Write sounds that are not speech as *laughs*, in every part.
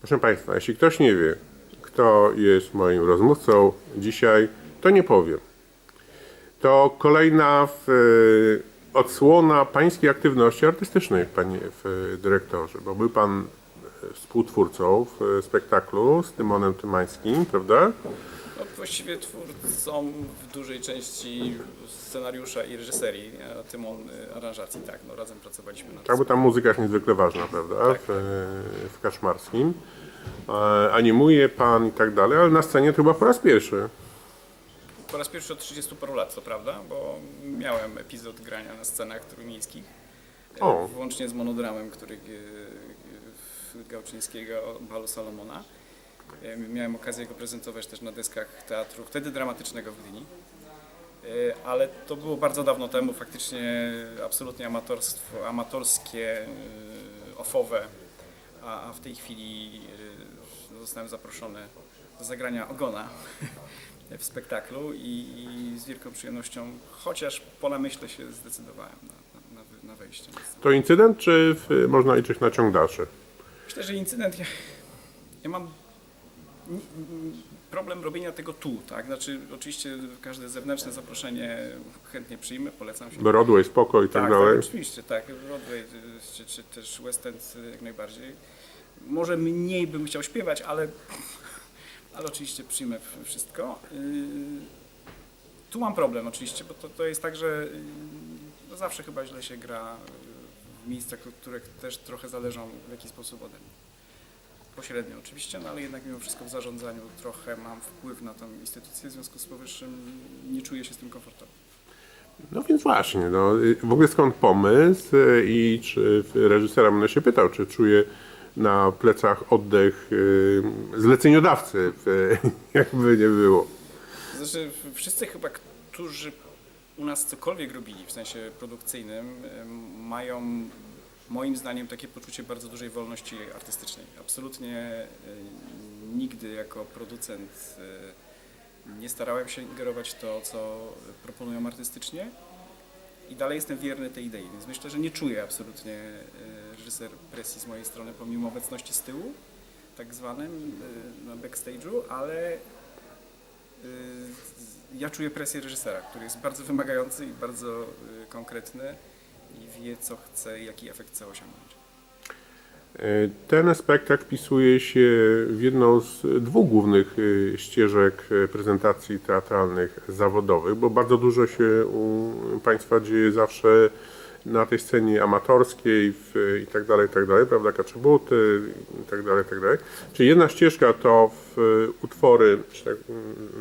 Proszę Państwa, jeśli ktoś nie wie, kto jest moim rozmówcą dzisiaj, to nie powiem. To kolejna w, e, odsłona Pańskiej aktywności artystycznej, Panie w, dyrektorze, bo był Pan e, współtwórcą w e, spektaklu z Tymonem Tymańskim, prawda? No, właściwie twórcą w dużej części scenariusza i reżyserii, a Tymon y, aranżacji, tak, no razem pracowaliśmy nad Tak, bo ta muzyka jest niezwykle ważna, prawda? W, e, w Kaszmarskim. E, Animuje Pan i tak dalej, ale na scenie to chyba po raz pierwszy. Po raz pierwszy od 30 paru lat, to prawda, bo miałem epizod grania na scenach trójmiejskich, e, O. włącznie z monodramem, który e, w Gałczyńskiego Balu Salomona. E, Miałem okazję go prezentować też na deskach teatru, wtedy dramatycznego w Gdyni. E, Ale to było bardzo dawno temu, faktycznie absolutnie amatorstwo, amatorskie, e, ofowe, a, w tej chwili e, zostałem zaproszony do zagrania Ogona *laughs* w spektaklu i, z wielką przyjemnością, chociaż po namyśle się zdecydowałem na, na, na, wejście. To incydent, czy w, można liczyć na ciąg dalszy? Myślę, że incydent, ja, ja mam problem robienia tego tu, tak? Znaczy oczywiście każde zewnętrzne zaproszenie chętnie przyjmę, polecam się. Broadway, spoko i tak, Tak, dalej. tak, oczywiście, tak. Broadway y, czy, czy też West End y, jak najbardziej. Może mniej bym chciał śpiewać, ale, ale oczywiście przyjmę wszystko. Yy, Tu mam problem oczywiście, bo to, to jest tak, że yy, no zawsze chyba źle się gra w miejscach, które też trochę zależą w jakiś sposób ode mnie. Pośrednio oczywiście, no ale jednak mimo wszystko w zarządzaniu trochę mam wpływ na tę instytucję, w związku z powyższym nie czuję się z tym komfortowo. No więc właśnie, no, y, w ogóle skąd pomysł y, i czy reżysera będę się pytał, czy czuje na plecach oddech y, zleceniodawcy, *laughs* jakby nie było. Znaczy, wszyscy chyba, którzy u nas cokolwiek robili w sensie produkcyjnym, mają moim zdaniem takie poczucie bardzo dużej wolności artystycznej. Absolutnie e, nigdy jako producent e, nie starałem się ingerować to, co proponują artystycznie i dalej jestem wierny tej idei, więc myślę, że nie czuję absolutnie e, reżyser presji z mojej strony, pomimo obecności z tyłu, tak zwanym, na backstage'u, ale ja czuję presję reżysera, który jest bardzo wymagający i bardzo konkretny i wie, co chce jaki efekt chce osiągnąć. Y, Ten spektakl wpisuje się w jedną z dwóch głównych y, ścieżek y, prezentacji teatralnych zawodowych, bo bardzo dużo się u Państwa dzieje zawsze na tej scenie amatorskiej w, i tak dalej, i tak dalej, prawda, kaczebuty i tak dalej, i tak dalej. Czyli jedna ścieżka to w utwory, że tak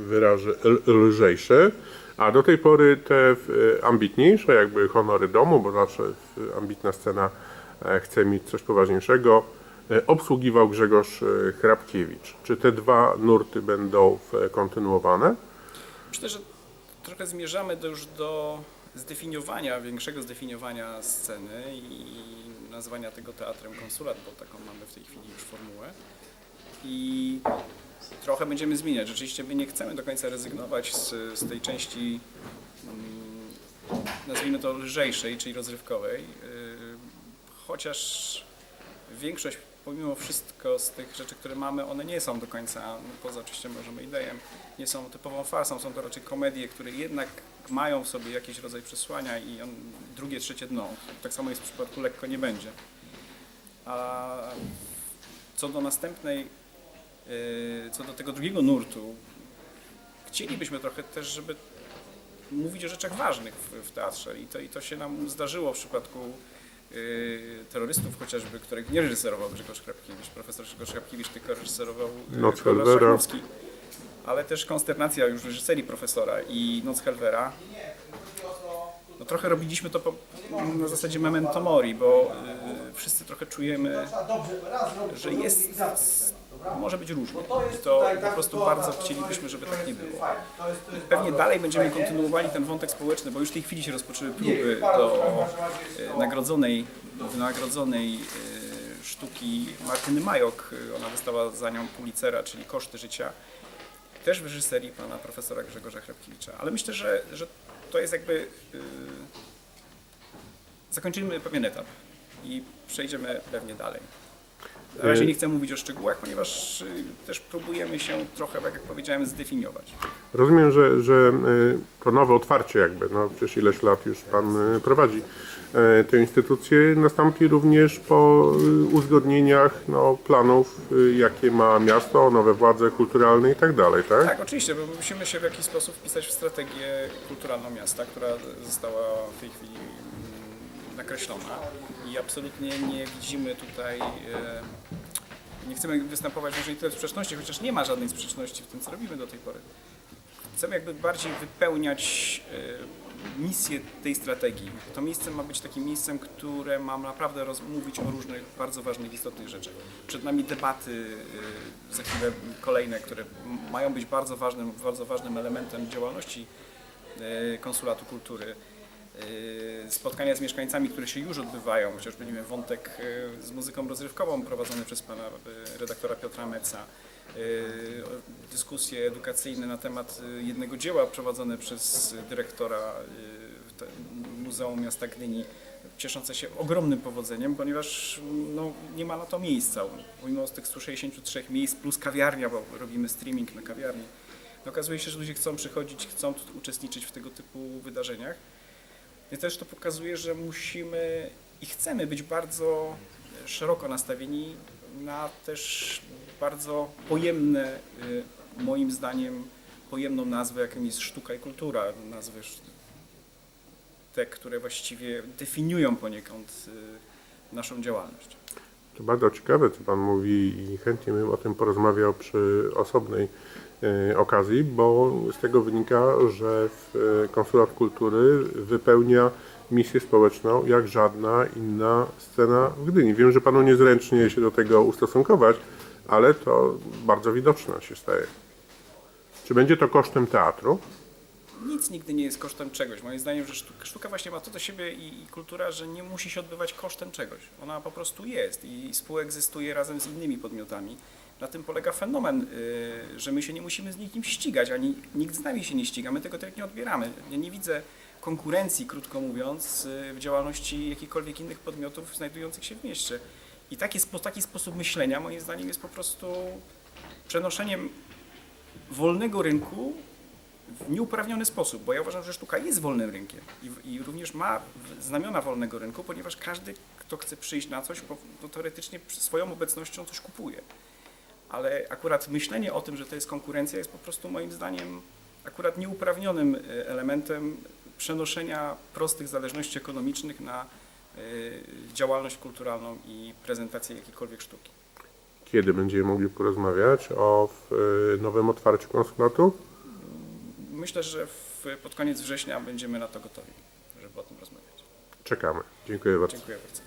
wyrażę, lżejsze, a do tej pory te w- ambitniejsze, jakby honory domu, bo zawsze ambitna scena e, chce mieć coś poważniejszego, e, obsługiwał Grzegorz e, Hrabkiewicz. Czy te dwa nurty będą kontynuowane? Myślę, że trochę zmierzamy do, już do zdefiniowania, większego zdefiniowania sceny i nazwania tego teatrem konsulat, bo taką mamy w tej chwili już formułę. I trochę będziemy zmieniać. Rzeczywiście my nie chcemy do końca rezygnować z, z tej części, mm, nazwijmy to lżejszej, czyli rozrywkowej, yy, chociaż większość, pomimo wszystko z tych rzeczy, które mamy, one nie są do końca, no poza oczywiście możemy idejem, nie są typową farsą, są to raczej komedie, które jednak mają w sobie jakiś rodzaj przesłania i on, drugie, trzecie dno. Tak samo jest w przypadku Lekko nie będzie. A co do następnej, co do tego drugiego nurtu, chcielibyśmy trochę też, żeby mówić o rzeczach ważnych w, w teatrze i to, i to się nam zdarzyło w przypadku y, terrorystów chociażby, których nie reżyserował Grzegorz Hrabkiewicz, profesor Grzegorz Hrabkiewicz, tylko reżyserował y, Noc. Szachnowski. Ale też konsternacja już reżyserii profesora i Noc Helvera. No trochę robiliśmy to po, na zasadzie memento mori, bo y, wszyscy trochę czujemy, że jest, może być różnie. I to po prostu bardzo chcielibyśmy, żeby tak nie było. Pewnie dalej będziemy kontynuowali ten wątek społeczny, bo już w tej chwili się rozpoczęły próby do e, nagrodzonej, wynagrodzonej e, sztuki Martyny Majok. Ona dostała za nią Pulitzera, czyli Koszty życia. Też w reżyserii pana profesora Grzegorza Hrabkiewicza. Ale myślę, że, że to jest jakby... e, Zakończymy pewien etap i przejdziemy pewnie dalej. Na razie nie chcę mówić o szczegółach, ponieważ y, też próbujemy się trochę, tak jak powiedziałem, zdefiniować. Rozumiem, że, że y, to nowe otwarcie jakby, no przecież ileś lat już Pan y, prowadzi y, tę instytucję, nastąpi również po y, uzgodnieniach no, planów, y, jakie ma miasto, nowe władze kulturalne i tak dalej, tak? Tak, oczywiście, bo musimy się w jakiś sposób wpisać w strategię kulturalną miasta, która została w tej chwili mm, nakreślona i absolutnie nie widzimy tutaj, e, nie chcemy występować może tyle sprzeczności, chociaż nie ma żadnej sprzeczności w tym, co robimy do tej pory. Chcemy jakby bardziej wypełniać e, misję tej strategii. To miejsce ma być takim miejscem, które ma naprawdę rozmówić o różnych bardzo ważnych, istotnych rzeczach. Przed nami debaty, e, za chwilę kolejne, które mają być bardzo ważnym, bardzo ważnym elementem działalności Konsulatu Kultury. E, Spotkania z mieszkańcami, które się już odbywają, chociażby nie wątek e, z muzyką rozrywkową prowadzony przez pana e, redaktora Piotra Meca, dyskusje edukacyjne na temat jednego dzieła prowadzone przez dyrektora Muzeum Miasta Gdyni, cieszące się ogromnym powodzeniem, ponieważ no, nie ma na to miejsca. Pomimo z tych 163 miejsc plus kawiarnia, bo robimy streaming na kawiarni, okazuje się, że ludzie chcą przychodzić, chcą uczestniczyć w tego typu wydarzeniach. Więc też to pokazuje, że musimy i chcemy być bardzo szeroko nastawieni na też bardzo pojemne, y, moim zdaniem, pojemną nazwę, jaką jest sztuka i kultura. Nazwy te, które właściwie definiują poniekąd y, naszą działalność. To bardzo ciekawe, co Pan mówi i chętnie bym o tym porozmawiał przy osobnej okazji, bo z tego wynika, że e, Konsulat Kultury wypełnia misję społeczną jak żadna inna scena w Gdyni. Wiem, że Panu niezręcznie się do tego ustosunkować, ale to bardzo widoczne się staje. Czy będzie to kosztem teatru? Nic nigdy nie jest kosztem czegoś. Moim zdaniem, że sztuka, sztuka właśnie ma to do siebie i, i kultura, że nie musi się odbywać kosztem czegoś. Ona po prostu jest i współegzystuje razem z innymi podmiotami. Na tym polega fenomen, y, że my się nie musimy z nikim ścigać, ani nikt z nami się nie ściga, my tego tak nie odbieramy. Ja nie widzę konkurencji, krótko mówiąc, y, w działalności jakichkolwiek innych podmiotów znajdujących się w mieście. I taki, taki sposób myślenia, moim zdaniem, jest po prostu przenoszeniem wolnego rynku w nieuprawniony sposób, bo ja uważam, że sztuka jest wolnym rynkiem i, i również ma znamiona wolnego rynku, ponieważ każdy, kto chce przyjść na coś, to teoretycznie swoją obecnością coś kupuje. Ale akurat myślenie o tym, że to jest konkurencja, jest po prostu moim zdaniem akurat nieuprawnionym e, elementem przenoszenia prostych zależności ekonomicznych na e, działalność kulturalną i prezentację jakiejkolwiek sztuki. Kiedy będziemy mogli porozmawiać o e, nowym otwarciu konsulatu? Myślę, że w, pod koniec września będziemy na to gotowi, żeby o tym rozmawiać. Czekamy. Dziękuję bardzo. Dziękuję bardzo.